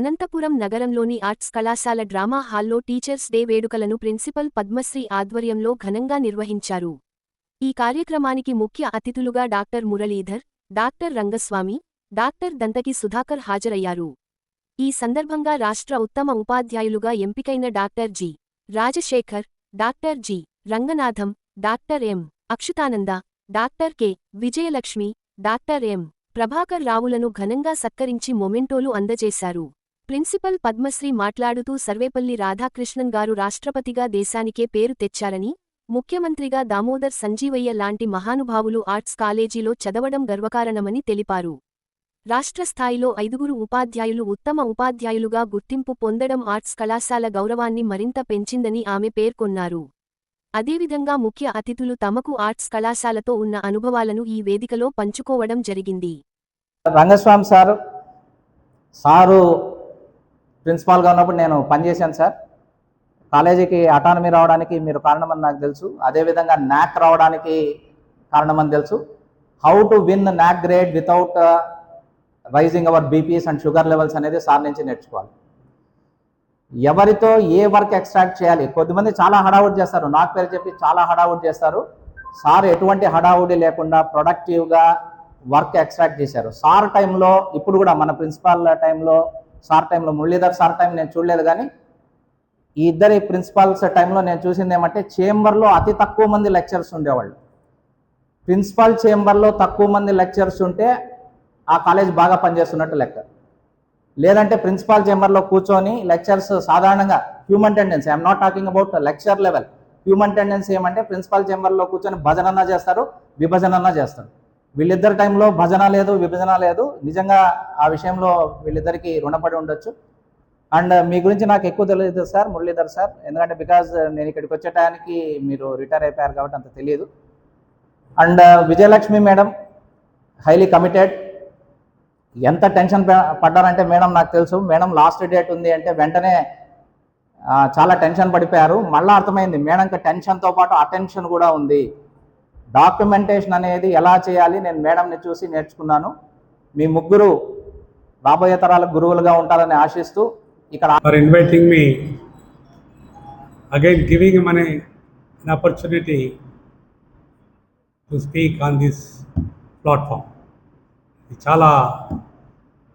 అనంతపురం నగరంలోని ఆర్ట్స్ కళాశాల డ్రామా హాల్లో టీచర్స్ డే వేడుకలను ప్రిన్సిపల్ పద్మశ్రీ ఆధ్వర్యంలో ఘనంగా నిర్వహించారు. ఈ కార్యక్రమానికి ముఖ్య అతిథులుగా doctor Muralidhar doctor Rangaswamy doctor Danthaki Sudhakar హాజరయ్యారు. ఈ సందర్భంగా రాష్ట్ర ఉత్తమ ఉపాధ్యాయులుగా ఎంపికైన doctor G. Rajasekhar doctor G. Ranganatham doctor M. Akshuthananda doctor K. Vijayalakshmi doctor M. Prabhakar రావులను ఘనంగా సత్కరించి మొమెంటోలు అందజేశారు. ప్రిన్సిపల్ పద్మశ్రీ మాట్లాడుతూ సర్వేపల్లి రాధాకృష్ణన్ గారు రాష్ట్రపతిగా దేశానికే పేరు తెచ్చారని ముఖ్యమంత్రిగా దామోదర్ సంజీవయ్య లాంటి మహానుభావులు ఆర్ట్స్ కాలేజీలో చదవడం గర్వకారణమని తెలిపారు. రాష్ట్ర స్థాయిలో ఐదుగురు ఉపాధ్యాయులు ఉత్తమ ఉపాధ్యాయులుగా గుర్తింపు పొందడం ఆర్ట్స్ కళాశాల గౌరవాన్ని మరింత పెంచిందని ఆమె పేర్కొన్నారు. అదేవిధంగా ముఖ్య అతిథులు తమకు ఆర్ట్స్ కళాశాలతో ఉన్న అనుభవాలను ఈ వేదికలో పంచుకోవడం జరిగింది. రంగస్వామి సారు సారు ప్రిన్సిపాల్గా ఉన్నప్పుడు నేను పనిచేశాను సార్. కాలేజీకి అటానమీ రావడానికి మీరు కారణమని నాకు తెలుసు. అదేవిధంగా న్యాక్ రావడానికి కారణమని తెలుసు. How to win NAAC grade without uh, raising our BPs and sugar levels అనేది సార్ నుంచి నేర్చుకోవాలి. ఎవరితో ఏ వర్క్ ఎక్స్ట్రాక్ట్ చేయాలి? కొద్దిమంది చాలా హడావుడి చేస్తారు. నాకు పేరు చెప్పి చాలా హడావుడి చేస్తారు. సార్ ఎటువంటి హడావుడి లేకుండా ప్రొడక్టివ్గా వర్క్ ఎక్స్ట్రాక్ట్ చేశారు. సార్ టైంలో ఇప్పుడు కూడా మన ప్రిన్సిపాల్ టైంలో సార్ టైంలో మురళీధర్ సార్ టైం నేను చూడలేదు కానీ ఈ ఇద్దరి ప్రిన్సిపాల్స్ టైంలో నేను చూసింది ఏమంటే చేంబర్లో అతి తక్కువ మంది లెక్చర్స్ ఉండేవాళ్ళు. ప్రిన్సిపాల్ చేంబర్లో తక్కువ మంది లెక్చర్స్ ఉంటే ఆ కాలేజ్ బాగా పనిచేస్తున్నట్టు లెక్క. లేదంటే ప్రిన్సిపాల్ చేంబర్లో కూర్చొని లెక్చర్స్ సాధారణంగా human tendency I'm not talking about lecture level human tendency ఏమంటే ప్రిన్సిపాల్ చేంబర్లో కూర్చొని భజనన్నా చేస్తారు విభజనన్నా చేస్తారు. వీళ్ళిద్దరి టైంలో భజన లేదు విభజన లేదు. నిజంగా ఆ విషయంలో వీళ్ళిద్దరికీ రుణపడి ఉండొచ్చు. అండ్ మీ గురించి నాకు ఎక్కువ తెలియదు సార్ మురళీధర్ సార్. ఎందుకంటే బికాజ్ నేను ఇక్కడికి వచ్చే టైంకి మీరు రిటైర్ అయిపోయారు కాబట్టి అంత తెలియదు. And Vijayalakshmi madam highly committed. ఎంత టెన్షన్ పడ్డారంటే మేడం నాకు తెలుసు. మేడం లాస్ట్ డేట్ ఉంది అంటే వెంటనే చాలా టెన్షన్ పడిపోయారు. మళ్ళీ అర్థమైంది మేడంకి టెన్షన్తో పాటు అటెన్షన్ కూడా ఉంది. డాక్యుమెంటేషన్ అనేది ఎలా చేయాలి నేను మేడంని చూసి నేర్చుకున్నాను. మీ ముగ్గురు రాబోయే తరాల గురువులుగా ఉంటారని ఆశిస్తూ ఇక్కడ for inviting me again giving money an, an opportunity to speak on ఇది చాలా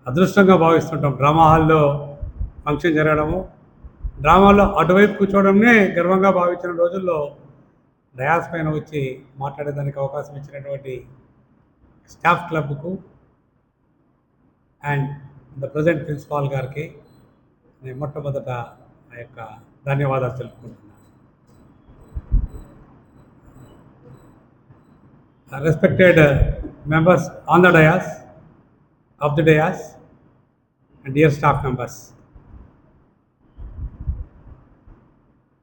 అదృష్టంగా భావిస్తుంటాం. డ్రామా హాల్లో ఫంక్షన్ జరగడము డ్రామాలో అటువైపు కూర్చోవడంనే గర్వంగా భావించిన రోజుల్లో డయాస్ పైన వచ్చి మాట్లాడేదానికి అవకాశం ఇచ్చినటువంటి staff క్లబ్కు and the present principal garu నేను మొట్టమొదట ఆ యొక్క ధన్యవాదాలు తెలుపుకుంటున్నాను. Respected members on the dais of the dais and dear staff members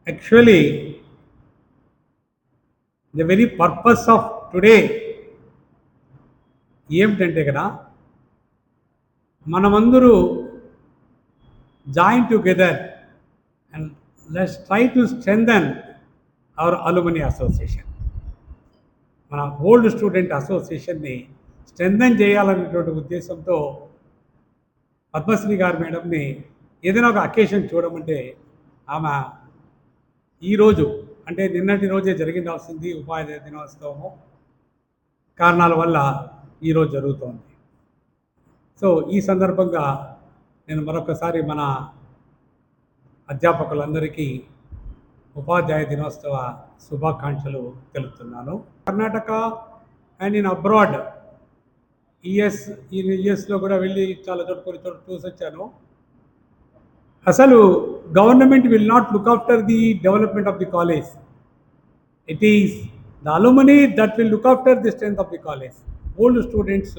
actually the very purpose of today ఏమిటంటే కదా మనమందరూ join together and let's try to strengthen our alumni association మన ఓల్డ్ స్టూడెంట్ అసోసియేషన్ని స్ట్రెంథన్ చేయాలనేటువంటి ఉద్దేశంతో పద్మశ్రీ గారు మేడంని ఏదైనా ఒక అకేషన్ చూడమంటే ఆమె ఈరోజు అంటే నిన్నటి రోజే జరిగిందాల్సింది ఉపాధ్యాయ దినోత్సవము. కారణాల వల్ల ఈరోజు జరుగుతోంది. సో ఈ సందర్భంగా నేను మరొకసారి మన అధ్యాపకులందరికీ ఉపాధ్యాయ దినోత్సవ శుభాకాంక్షలు తెలుపుతున్నాను. కర్ణాటక అండ్ ఇన్ అబ్రాడ్ ఈఎస్ ఈ యూఎస్లో కూడా వెళ్ళి చాలా చోట కొన్ని చోట్ల చూసి వచ్చాను. అసలు government will not look after the development of the college it is the alumni that will look after the strength of the college old students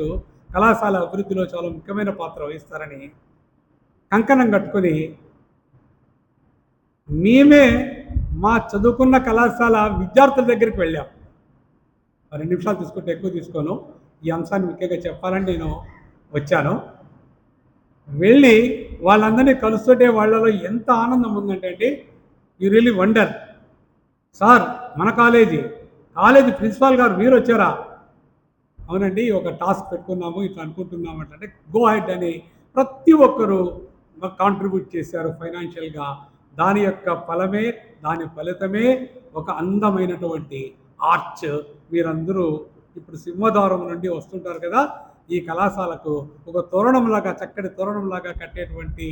కళాశాల అభివృద్ధిలో చాలా ముఖ్యమైన పాత్ర వహిస్తారని కంకణం కట్టుకొని మేమే మా చదువుకున్న కళాశాల విద్యార్థుల దగ్గరికి వెళ్ళాం. రెండు నిమిషాలు తీసుకుంటే ఎక్కువ తీసుకోను. ఈ అంశాన్ని ముఖ్యంగా చెప్పాలని నేను వచ్చాను. వెళ్ళి వాళ్ళందరినీ కలుస్తుంటే వాళ్ళలో ఎంత ఆనందం ఉందంటే అండి యూ రియలీ వండర్. సార్ మన కాలేజీ. కాలేజీ ప్రిన్సిపాల్ గారు మీరు వచ్చారా? అవునండి ఒక టాస్క్ పెట్టుకున్నాము ఇట్లా అనుకుంటున్నాము అంటే. గో హెడ్ అని ప్రతి ఒక్కరూ కాంట్రిబ్యూట్ చేశారు ఫైనాన్షియల్గా. దాని యొక్క ఫలమే దాని ఫలితమే ఒక అందమైనటువంటి ఆర్చ్. మీరందరూ ఇప్పుడు సింహద్వారం నుండి వస్తుంటారు కదా ఈ కళాశాలకు ఒక తోరణంలాగా చక్కటి తోరణంలాగా కట్టేటువంటి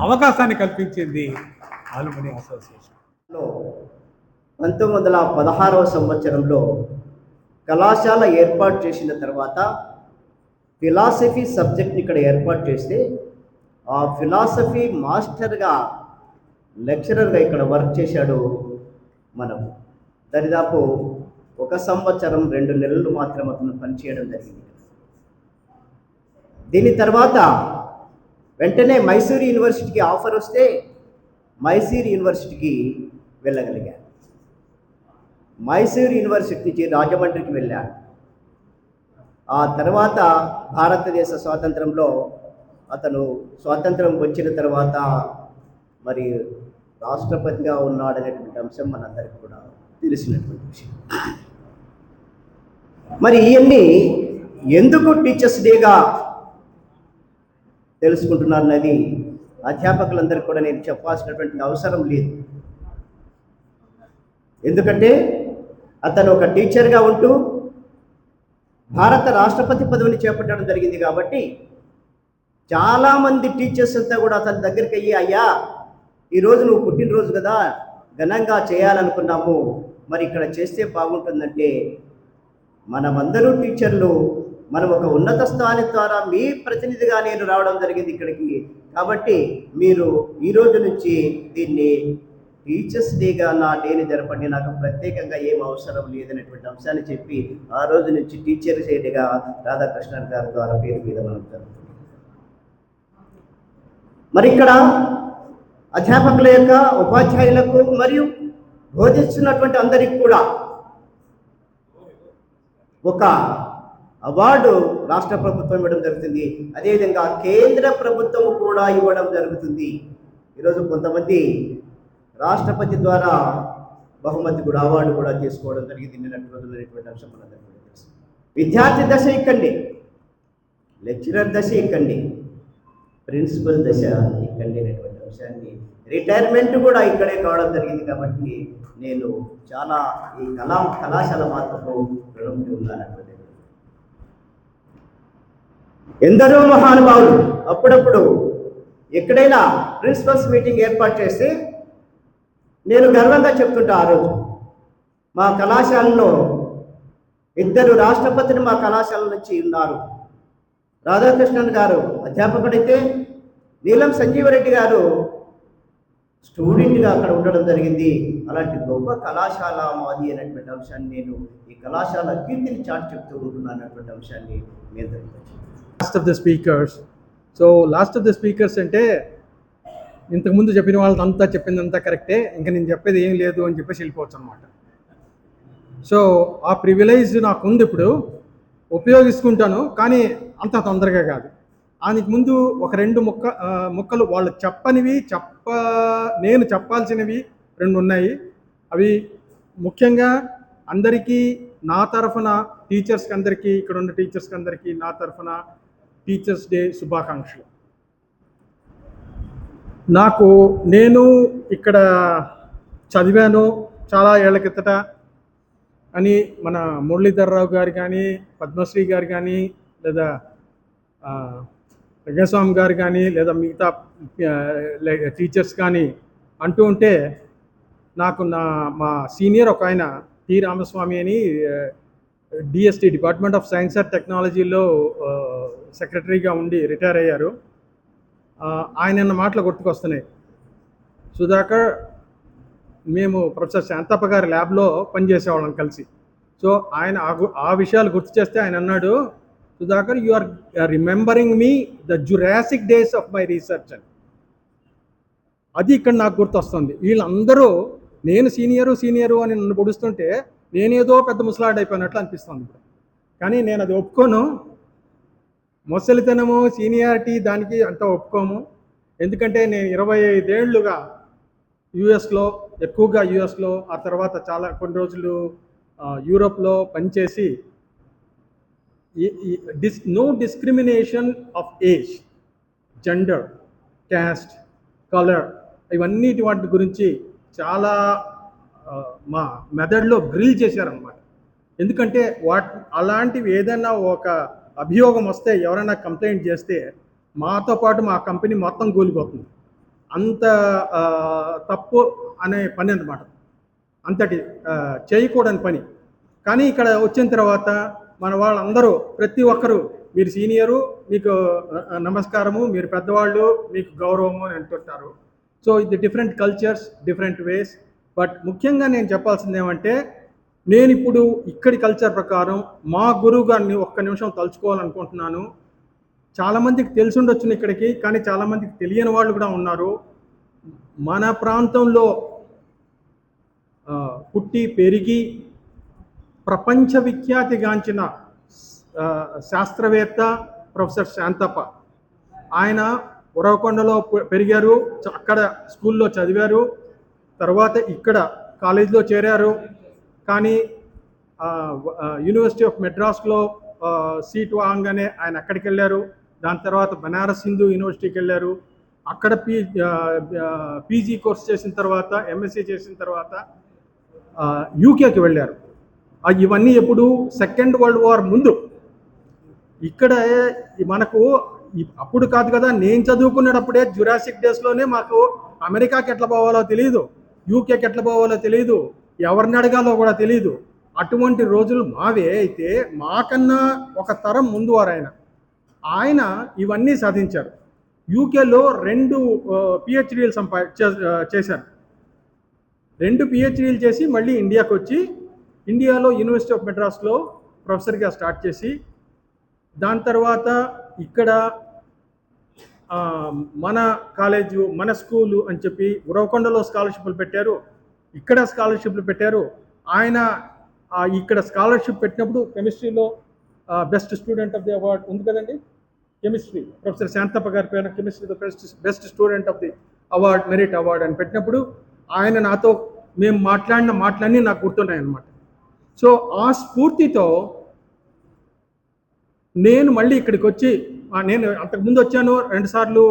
అవకాశాన్ని కల్పించింది ఆలుమని అసోసియేషన్. పంతొమ్మిది వందల పదహారవ సంవత్సరంలో కళాశాల ఏర్పాటు చేసిన తర్వాత ఫిలాసఫీ సబ్జెక్ట్ని ఇక్కడ ఏర్పాటు చేస్తే ఆ ఫిలాసఫీ మాస్టర్గా లెక్చరర్గా ఇక్కడ వర్క్ చేశాడు మనం. దరిదాపు ఒక సంవత్సరం రెండు నెలలు మాత్రం అతను పనిచేయడం జరిగింది. దీని తర్వాత వెంటనే మైసూర్ యూనివర్సిటీకి ఆఫర్ వస్తే మైసూర్ యూనివర్సిటీకి వెళ్ళగలిగాను. మైసూర్ యూనివర్సిటీ నుంచి రాజమండ్రికి వెళ్ళాను. ఆ తర్వాత భారతదేశ స్వాతంత్రంలో అతను స్వాతంత్రం వచ్చిన తర్వాత మరి రాష్ట్రపతిగా ఉన్నాడనేటువంటి అంశం మనందరికీ కూడా తెలిసినటువంటి విషయం. మరి ఇవన్నీ ఎందుకు టీచర్స్ డేగా తెలుసుకుంటున్నారన్నది అధ్యాపకులందరికీ కూడా నేను చెప్పాల్సినటువంటి అవసరం లేదు. ఎందుకంటే అతను ఒక టీచర్గా ఉంటూ భారత రాష్ట్రపతి పదవిని చేపట్టడం జరిగింది కాబట్టి చాలామంది టీచర్స్ అంతా కూడా అతని దగ్గరికి అయ్యి అయ్యా ఈరోజు నువ్వు పుట్టినరోజు కదా ఘనంగా చేయాలనుకున్నాము. మరి ఇక్కడ చేస్తే బాగుంటుందంటే మనమందరూ టీచర్లు మనం ఒక ఉన్నత స్థానం ద్వారా మీ ప్రతినిధిగా నేను రావడం జరిగింది ఇక్కడికి. కాబట్టి మీరు ఈ రోజు నుంచి దీన్ని టీచర్స్ డేగా నా డేని జరపండి. నాకు ప్రత్యేకంగా ఏం అవసరం లేదనేటువంటి అంశాన్ని చెప్పి ఆ రోజు నుంచి టీచర్స్ డేగా రాధాకృష్ణన్ గారి ద్వారా పేరు మీద మనం జరుగుతుంది మరి ఇక్కడ అధ్యాపకుల యొక్క ఉపాధ్యాయులకు మరియు బోధిస్తున్నటువంటి అందరికి కూడా ఒక అవార్డు రాష్ట్ర ప్రభుత్వం ఇవ్వడం జరుగుతుంది. అదేవిధంగా కేంద్ర ప్రభుత్వం కూడా ఇవ్వడం జరుగుతుంది. ఈరోజు కొంతమంది రాష్ట్రపతి ద్వారా బహుమతి కూడా అవార్డు కూడా తీసుకోవడం జరిగింది. నిన్నటి రోజులు అనేటువంటి అంశం మనందరికీ తెలుసు. విద్యార్థి దశ ఇక్కండి. లెక్చరర్ దశ ఇక్కండి. ప్రిన్సిపల్ దశ ఇక్కండి అనేటువంటి అంశాన్ని. రిటైర్మెంట్ కూడా ఇక్కడే కావడం జరిగింది కాబట్టి నేను చాలా ఈ కళా కళాశాల మాత్రము రుణపడి ఉన్నానటువంటి ఎందరో మహానుభావులు అప్పుడప్పుడు ఎక్కడైనా ప్రిన్సిపల్స్ మీటింగ్ ఏర్పాటు చేస్తే నేను గర్వంగా చెప్తుంటా ఆ రోజు. మా కళాశాలలో ఇద్దరు రాష్ట్రపతిని మా కళాశాల నుంచి ఉన్నారు. రాధాకృష్ణన్ గారు అధ్యాపకుడైతే నీలం సంజీవరెడ్డి గారు స్టూడెంట్గా అక్కడ ఉండడం జరిగింది. అలాంటి గొప్ప కళాశాల మాది అనేటువంటి అంశాన్ని నేను ఈ కళాశాల కీర్తిని చాటు చెప్తూ ఉంటున్నాను అనేటువంటి అంశాన్ని మీ అందరికీ last of the speakers so last of the speakers అంటే ఇంతకుముందు చెప్పిన వాళ్ళంతా చెప్పిందంతా కరెక్టే. ఇంకా నేను చెప్పేది ఏం లేదు అని చెప్పేసి వెళ్ళిపోవచ్చు అనమాట సో ఆ ప్రివిలైజ్ నాకు ఉంది ఇప్పుడు. ఉపయోగించుకుంటాను కానీ అంత తొందరగా కాదు. దానికి ముందు ఒక రెండు ముక్క ముక్కలు వాళ్ళు చెప్పనివి చెప్ప నేను చెప్పాల్సినవి రెండు ఉన్నాయి. అవి ముఖ్యంగా అందరికీ నా తరఫున టీచర్స్కి అందరికీ ఇక్కడ ఉన్న టీచర్స్కి అందరికీ నా తరఫున టీచర్స్ డే శుభాకాంక్షలు. నాకు నేను ఇక్కడ చదివాను చాలా ఏళ్ళ కిందట అని మన మురళీధర్రావు గారు కానీ పద్మశ్రీ గారు కానీ లేదా రంగస్వామి గారు కానీ లేదా మిగతా టీచర్స్ కానీ అంటూ ఉంటే నాకు నా మా సీనియర్ ఒక ఆయన టి రామస్వామి అని DST department of science and టెక్నాలజీలో సెక్రటరీగా ఉండి రిటైర్ అయ్యారు. ఆయన అన్న మాటలు గుర్తుకొస్తున్నాయి. సుధాకర్ మేము ప్రొఫెసర్ శాంతప్ప గారి ల్యాబ్లో పనిచేసేవాళ్ళం కలిసి. సో ఆయన ఆ గు- ఆ విషయాలు గుర్తు చేస్తే ఆయన అన్నాడు Sudhakar you are remembering me the Jurassic days of my research అని. అది ఇక్కడ నాకు గుర్తొస్తుంది. వీళ్ళందరూ నేను సీనియరు సీనియరు అని నన్ను పొడుస్తుంటే నేనేదో పెద్ద ముసలాడైపోయినట్లు అయిపోయినట్లు అనిపిస్తుంది ఇప్పుడు. కానీ నేను అది ఒప్పుకోను. ముసలితనము సీనియారిటీ దానికి అంత ఒప్పుకోము. ఎందుకంటే నేను ఇరవై ఐదేళ్ళుగా యుఎస్లో ఎక్కువగా యుఎస్లో ఆ తర్వాత చాలా కొన్ని రోజులు యూరోప్లో పనిచేసి డిస్ no discrimination of age gender caste colour ఇవన్నిటి వాటి గురించి చాలా మా మెదడులో గ్రిల్ చేశారనమాట ఎందుకంటే వాటి అలాంటివి ఏదైనా ఒక అభియోగం వస్తే ఎవరైనా కంప్లైంట్ చేస్తే మాతో పాటు మా కంపెనీ మొత్తం కూలిపోతుంది. అంత తప్పు అనే పని అన్నమాట. అంతటి చేయకూడని పని. కానీ ఇక్కడ వచ్చిన తర్వాత మన వాళ్ళందరూ ప్రతి ఒక్కరూ మీరు సీనియరు మీకు నమస్కారము మీరు పెద్దవాళ్ళు మీకు గౌరవము అని అంటుంటారు. సో ఇది different cultures different ways. But ముఖ్యంగా నేను చెప్పాల్సింది ఏమంటే నేను ఇప్పుడు ఇక్కడి కల్చర్ ప్రకారం మా గురువు గారిని ఒక్క నిమిషం తలుచుకోవాలనుకుంటున్నాను. చాలామందికి తెలిసి ఉండొచ్చు ఇక్కడికి కానీ చాలామందికి తెలియని వాళ్ళు కూడా ఉన్నారు. మన ప్రాంతంలో పుట్టి పెరిగి ప్రపంచ విఖ్యాతిగాంచిన శాస్త్రవేత్త ప్రొఫెసర్ శాంతప్ప. ఆయన ఉరవకొండలో పె- పెరిగారు అక్కడ స్కూల్లో చదివారు తర్వాత ఇక్కడ కాలేజీలో చేరారు. కానీ యూనివర్సిటీ ఆఫ్ మెడ్రాస్లో సీటు సీట్ ఆయన అక్కడికి వెళ్ళారు దాని తర్వాత బనారస్ హిందూ యూనివర్సిటీకి వెళ్ళారు అక్కడ పీ పీజీ కోర్స్ చేసిన తర్వాత ఎంఎస్సీ చేసిన తర్వాత యూకేకి వెళ్ళారు. ఇవన్నీ ఎప్పుడు సెకండ్ వరల్డ్ వార్ ముందు. ఇక్కడ మనకు అప్పుడు కాదు కదా నేను చదువుకునేటప్పుడే జురాసిక్ డేస్లోనే మాకు అమెరికాకి ఎట్లా పోవాలో తెలియదు యూకేకి ఎట్లా పోవాలో తెలియదు ఎవరిని అడగాలో కూడా తెలియదు అటువంటి రోజులు మావే అయితే మాకన్నా ఒక తరం ముందు వారు ఆయన ఆయన ఇవన్నీ సాధించారు. యూకేలో రెండు పిహెచ్డీలు సంపా చే- చేశారు. రెండు పిహెచ్డీలు చేసి మళ్ళీ ఇండియాకి వచ్చి ఇండియాలో యూనివర్సిటీ ఆఫ్ మెడ్రాస్లో ప్రొఫెసర్గా స్టార్ట్ చేసి దాని తర్వాత ఇక్కడ మన కాలేజు మన స్కూలు అని చెప్పి ఉరవకొండలో స్కాలర్షిప్లు పెట్టారు. ఇక్కడ స్కాలర్షిప్లు పెట్టారు. ఆయన ఇక్కడ స్కాలర్షిప్ పెట్టినప్పుడు కెమిస్ట్రీలో best student of the award ఉంది కదండి? కెమిస్ట్రీ. ప్రొఫెసర్ శాంతప్ప గారి పేరు chemistry best best student of the award merit award అని పెట్టినప్పుడు ఆయన నాతో మేము మాట్లాడిన మాటలన్నీ నాకు గుర్తున్నాయి అన్నమాట సో ఆ స్ఫూర్తితో నేను మళ్ళీ ఇక్కడికి వచ్చి నేను అంతకుముందు వచ్చాను. రెండుసార్లు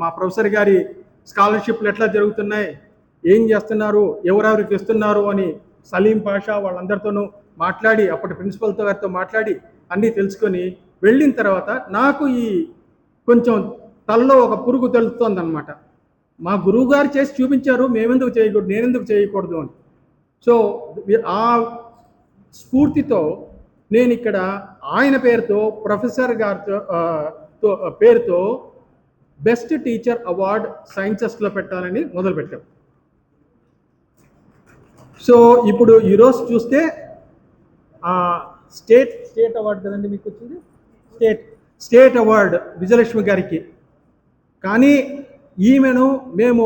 మా ప్రొఫెసర్ గారి స్కాలర్షిప్లు ఎట్లా జరుగుతున్నాయి? ఏం చేస్తున్నారు ఎవరెవరికి ఇస్తున్నారు అని సలీం పాషా వాళ్ళందరితోనూ మాట్లాడి అప్పటి ప్రిన్సిపల్తో గారితో మాట్లాడి అన్నీ తెలుసుకొని వెళ్ళిన తర్వాత నాకు ఈ కొంచెం తలలో ఒక పురుగు తెలుస్తోంది అనమాట మా గురువు గారు చేసి చూపించారు మేమెందుకు చేయకూడదు నేనెందుకు చేయకూడదు అని. సో ఆ స్ఫూర్తితో నేను ఇక్కడ ఆయన పేరుతో ప్రొఫెసర్ గారితో పేరుతో బెస్ట్ టీచర్ అవార్డ్ సైన్సెస్లో పెట్టాలని మొదలుపెట్టాం. సో ఇప్పుడు ఈరోజు చూస్తే ఆ, స్టేట్ స్టేట్ అవార్డు కదండి మీకు వచ్చింది? స్టేట్ స్టేట్ అవార్డ్ విజయలక్ష్మి గారికి. కానీ ఈమెను మేము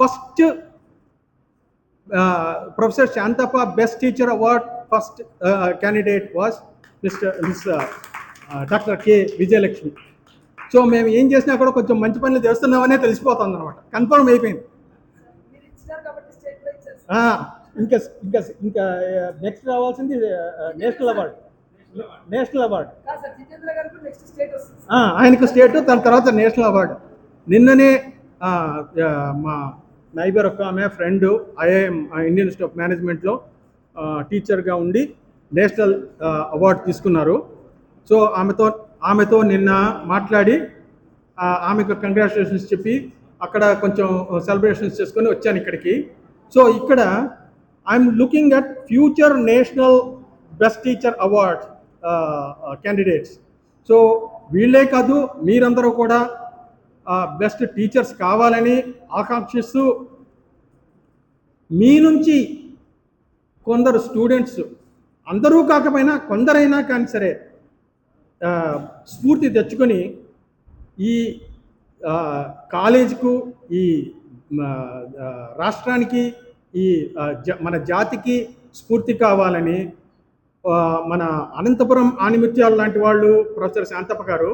first professor Santhappa best teacher award first candidate was mister miss doctor K Vijayalakshmi. So మేము ఏం చేసినా కూడా కొంచెం మంచి పనులు చేస్తున్నామనే తెలిసిపోతుంది అనమాట కన్ఫర్మ్ అయిపోయింది. ఇంకా ఇంకా ఇంకా నెక్స్ట్ రావాల్సింది నేషనల్ అవార్డ్ నేషనల్ అవార్డ్ ఆయనకు స్టేట్ దాని తర్వాత నేషనల్ అవార్డు నిన్ననే మా నైబర్ ఒక ఆమె friend IIM Indian institute of మేనేజ్మెంట్లో టీచర్గా ఉండి నేషనల్ అవార్డు తీసుకున్నారు. సో ఆమెతో ఆమెతో నిన్న మాట్లాడి ఆమెకు కంగ్రాచులేషన్స్ చెప్పి అక్కడ కొంచెం సెలబ్రేషన్స్ చేసుకొని వచ్చాను ఇక్కడికి. సో ఇక్కడ I'm looking at future national best teacher award candidates so వీళ్ళే కాదు మీరందరూ కూడా బెస్ట్ టీచర్స్ కావాలని ఆకాంక్షిస్తూ మీ నుంచి కొందరు స్టూడెంట్స్ అందరూ కాకపోయినా కొందరైనా కానీ సరే స్ఫూర్తి తెచ్చుకొని ఈ కాలేజీకు ఈ రాష్ట్రానికి ఈ జ- మన జాతికి స్ఫూర్తి కావాలని మన అనంతపురం ఆనిముత్యాలు లాంటి వాళ్ళు ప్రొఫెసర్ శాంతప్ప గారు